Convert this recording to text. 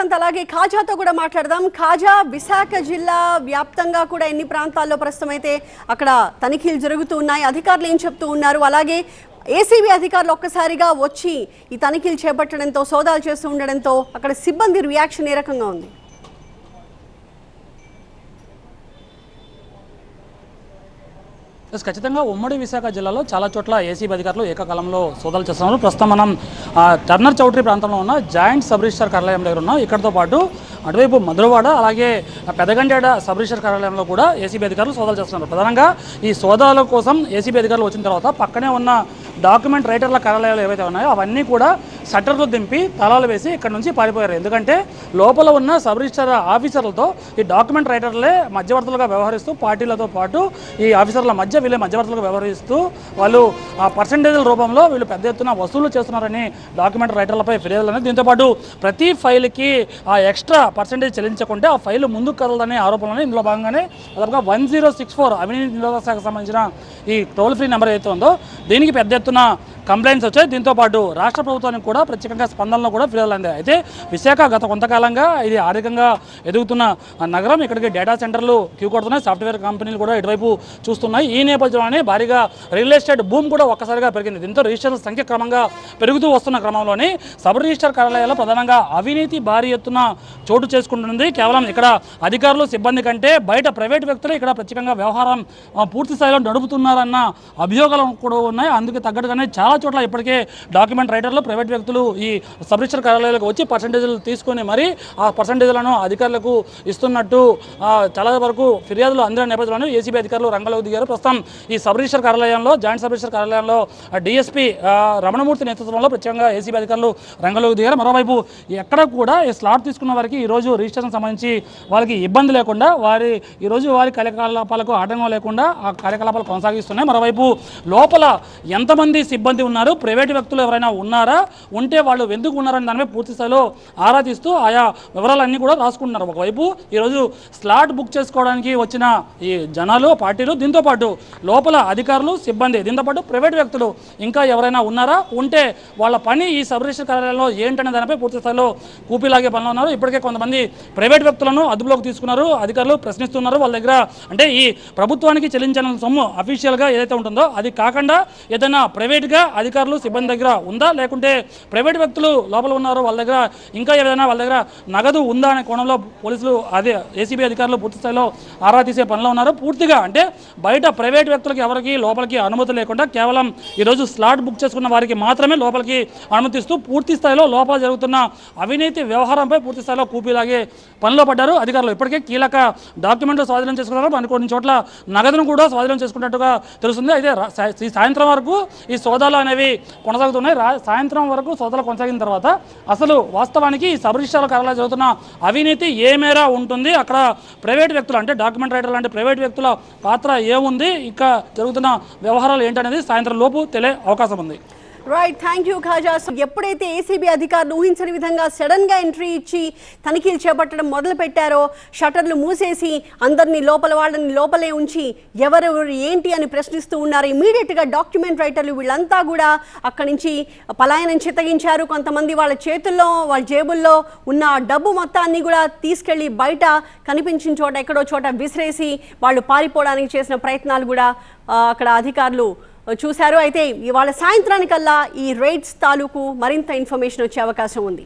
వసంత్ అలాగే ఖాజాతో కూడా మాట్లాడదాం. ఖాజా విశాఖ జిల్లా వ్యాప్తంగా కూడా ఎన్ని ప్రాంతాల్లో ప్రస్తుతం అయితే అక్కడ తనిఖీలు జరుగుతూ ఉన్నాయి? అధికారులు ఏం చెప్తూ ఉన్నారు? అలాగే ఏసీబీ అధికారులు ఒక్కసారిగా వచ్చి ఈ తనిఖీలు చేపట్టడంతో సోదాలు చేస్తూ ఉండడంతో అక్కడ సిబ్బంది రియాక్షన్ ఏ రకంగా ఉంది? ఎస్ ఖచ్చితంగా ఉమ్మడి విశాఖ జిల్లాలో చాలా చోట్ల ఏసీబీ అధికారులు ఏకకాలంలో సోదాలు చేస్తున్నారు. ప్రస్తుతం మనం టర్నర్ చౌటరీ ప్రాంతంలో ఉన్న జాయింట్ సబ్ రిజిస్టర్ కార్యాలయం దగ్గర ఉన్నాం. ఇక్కడతో పాటు అటువైపు మధురవాడ అలాగే పెదగండేడ సబ్ రిజిస్టర్ కార్యాలయంలో కూడా ఏసీబీ అధికారులు సోదాలు చేస్తున్నారు. ప్రధానంగా ఈ సోదాల కోసం ఏసీబీ అధికారులు వచ్చిన తర్వాత పక్కనే ఉన్న డాక్యుమెంట్ రైటర్ల కార్యాలయాలు ఏవైతే ఉన్నాయో అవన్నీ కూడా షట్టర్లు దింపి తలాలు వేసి ఇక్కడ నుంచి పారిపోయారు. ఎందుకంటే లోపల ఉన్న సబ్ రిజిస్టర్ ఆఫీసర్లతో ఈ డాక్యుమెంట్ రైటర్లే మధ్యవర్తులుగా వ్యవహరిస్తూ పార్టీలతో పాటు ఈ ఆఫీసర్ల మధ్య వీళ్ళే మధ్యవర్తులుగా వ్యవహరిస్తూ వాళ్ళు ఆ పర్సంటేజ్ల రూపంలో వీళ్ళు పెద్ద ఎత్తున వసూలు చేస్తున్నారని డాక్యుమెంట్ రైటర్లపై ఫిర్యాదులు అనేది దీంతోపాటు ప్రతి ఫైల్కి ఆ ఎక్స్ట్రా పర్సంటేజ్ చెల్లించకుంటే ఆ ఫైల్ ముందుకు కదలదనే ఆరోపణలు ఇందులో భాగంగానే దాదాపుగా వన్ జీరో సిక్స్ ఫోర్ అవినీతి నిరోధక శాఖకు సంబంధించిన ఈ టోల్ ఫ్రీ నెంబర్ ఏదైతే ఉందో దీనికి పెద్ద ఎత్తున కంప్లైంట్స్ వచ్చాయి. దీంతో పాటు రాష్ట్ర ప్రభుత్వానికి కూడా ప్రత్యేకంగా స్పందనలు కూడా ఫిర్యాదులు అందాయి అయితే విశాఖ గత కొంతకాలంగా ఇది ఆర్థికంగా ఎదుగుతున్న నగరం. ఇక్కడికి డేటా సెంటర్లు క్యూ కొడుతున్నాయి. సాఫ్ట్వేర్ కంపెనీలు కూడా ఇటువైపు చూస్తున్నాయి. ఈ నేపథ్యంలోనే భారీగా రియల్ ఎస్టేట్ భూమి కూడా ఒక్కసారిగా పెరిగింది. దీంతో రిజిస్టర్ల సంఖ్య క్రమంగా పెరుగుతూ వస్తున్న క్రమంలోనే సబ్ రిజిస్టర్ కార్యాలయాల్లో ప్రధానంగా అవినీతి భారీ ఎత్తున చోటు చేసుకుంటుంది. కేవలం ఇక్కడ అధికారులు సిబ్బంది కంటే బయట ప్రైవేట్ వ్యక్తులు ఇక్కడ ప్రత్యేకంగా వ్యవహారం పూర్తి స్థాయిలో నడుపుతున్నారన్న అభియోగాలు కూడా ఉన్నాయి. అందుకు తగ్గట్టుగానే చాలా చోట్ల ఇప్పటికే డాక్యుమెంట్ రైటర్లు ప్రైవేట్ వ్యక్తులు ఈ సబ్ రిజిస్టర్ కార్యాలయాలకు వచ్చి పర్సంటేజ్లు తీసుకొని మరి ఆ పర్సంటేజ్లను అధికారులకు ఇస్తున్నట్టు చాలా వరకు ఫిర్యాదులు అందిన నేపథ్యంలో ఏసీబీ అధికారులు రంగంలోకి దిగారు. ప్రస్తుతం ఈ సబ్ రిజిస్టర్ కార్యాలయంలో జాయింట్ సబ్ రిజిస్టర్ కార్యాలయంలో డిఎస్పీ రమణమూర్తి నేతృత్వంలో ప్రత్యేకంగా ఏసీబీ అధికారులు రంగంలోకి దిగారు. మరోవైపు ఎక్కడ కూడా ఈ స్లాట్ తీసుకున్న వారికి ఈరోజు రిజిస్ట్రేషన్ సంబంధించి వాళ్ళకి ఇబ్బంది లేకుండా వారి ఈరోజు వారి కార్యకలాపాలకు ఆటంకం లేకుండా ఆ కార్యకలాపాలు కొనసాగిస్తున్నాయి. మరోవైపు లోపల ఎంతమంది సిబ్బంది ఉన్నారు. ప్రైవేట్ వ్యక్తులు ఎవరైనా ఉన్నారా? ఉంటే వాళ్ళు ఎందుకు ఉన్నారని దానిపై పూర్తి స్థాయిలో ఆరా తీస్తూ ఆయా వివరాలన్నీ కూడా రాసుకుంటున్నారు. ఒకవైపు ఈరోజు స్లాట్ బుక్ చేసుకోవడానికి వచ్చిన ఈ జనాలు పార్టీలు దీంతోపాటు లోపల అధికారులు సిబ్బంది దీంతో పాటు ప్రైవేట్ వ్యక్తులు ఇంకా ఎవరైనా ఉన్నారా? ఉంటే వాళ్ళ పని ఈ సబ్ రిజిస్టర్ కార్యాలయంలో ఏంటనే దానిపై పూర్తి స్థాయిలో కూపిలాగే పనిలో ఉన్నారు. ఇప్పటికే కొంతమంది ప్రైవేట్ వ్యక్తులను అదుపులోకి తీసుకున్నారు. అధికారులు ప్రశ్నిస్తున్నారు వాళ్ళ దగ్గర. అంటే ఈ ప్రభుత్వానికి చెల్లించిన సొమ్ము అఫీషియల్గా ఏదైతే ఉంటుందో అది కాకుండా ఏదైనా ప్రైవేట్గా అధికారులు సిబ్బంది దగ్గర ఉందా? లేకుంటే ప్రైవేట్ వ్యక్తులు లోపల ఉన్నారో వాళ్ళ దగ్గర? ఇంకా ఏదైనా వాళ్ళ దగ్గర నగదు ఉందా అనే కోణంలో పోలీసులు అదే ఏసీబీ అధికారులు పూర్తి స్థాయిలో ఆరా తీసే పనిలో ఉన్నారు. పూర్తిగా అంటే బయట ప్రైవేట్ వ్యక్తులకి ఎవరికి లోపలికి అనుమతి లేకుండా కేవలం ఈరోజు స్లాట్ బుక్ చేసుకున్న వారికి మాత్రమే లోపలికి అనుమతిస్తూ పూర్తి స్థాయిలో లోపల జరుగుతున్న అవినీతి వ్యవహారంపై పూర్తి స్థాయిలో కూపీలాగే పనిలో పడ్డారు. అధికారులు ఇప్పటికే కీలక డాక్యుమెంట్లు స్వాధీనం చేసుకున్నారు. మరి కొన్ని చోట్ల నగదును కూడా స్వాధీనం చేసుకున్నట్టుగా తెలుస్తుంది. అయితే ఈ సాయంత్రం వరకు ఈ సోదాలు అనేవి కొనసాగుతున్నాయి. సాయంత్రం వరకు సోదాలు కొనసాగిన తర్వాత అసలు వాస్తవానికి ఈ సబ్ కార్యాలయాలు జరుగుతున్న అవినీతి ఏ మేర ఉంటుంది? అక్కడ ప్రైవేట్ వ్యక్తులు అంటే డాక్యుమెంట్ రైటర్ లాంటి ప్రైవేట్ వ్యక్తుల పాత్ర ఏముంది ఇంకా జరుగుతున్న వ్యవహారాలు ఏంటనేది సాయంత్రం లోపు తెలియ అవకాశం ఉంది. Right thank you Khaja so ఎప్పుడైతే ఏసీబీ అధికారులు ఊహించని విధంగా సడన్గా ఎంట్రీ ఇచ్చి తనిఖీలు చేపట్టడం మొదలు పెట్టారో షట్టర్లు మూసేసి అందరినీ లోపల వాళ్ళని లోపలే ఉంచి ఎవరెవరు ఏంటి అని ప్రశ్నిస్తూ ఉన్నారు. ఇమీడియట్గా డాక్యుమెంట్ రైటర్లు వీళ్ళంతా కూడా అక్కడి నుంచి పలాయనం చిత్తగించారు. కొంతమంది వాళ్ళ చేతుల్లో వాళ్ళ జేబుల్లో ఉన్న డబ్బు మొత్తాన్ని కూడా తీసుకెళ్ళి బయట కనిపించిన చోట ఎక్కడో చోట విసిరేసి వాళ్ళు పారిపోవడానికి చేసిన ప్రయత్నాలు కూడా అక్కడ అధికారులు చూశారు. అయితే ఇవాళ సాయంత్రానికల్లా ఈ రైడ్స్ తాలూకు మరింత ఇన్ఫర్మేషన్ వచ్చే అవకాశం ఉంది.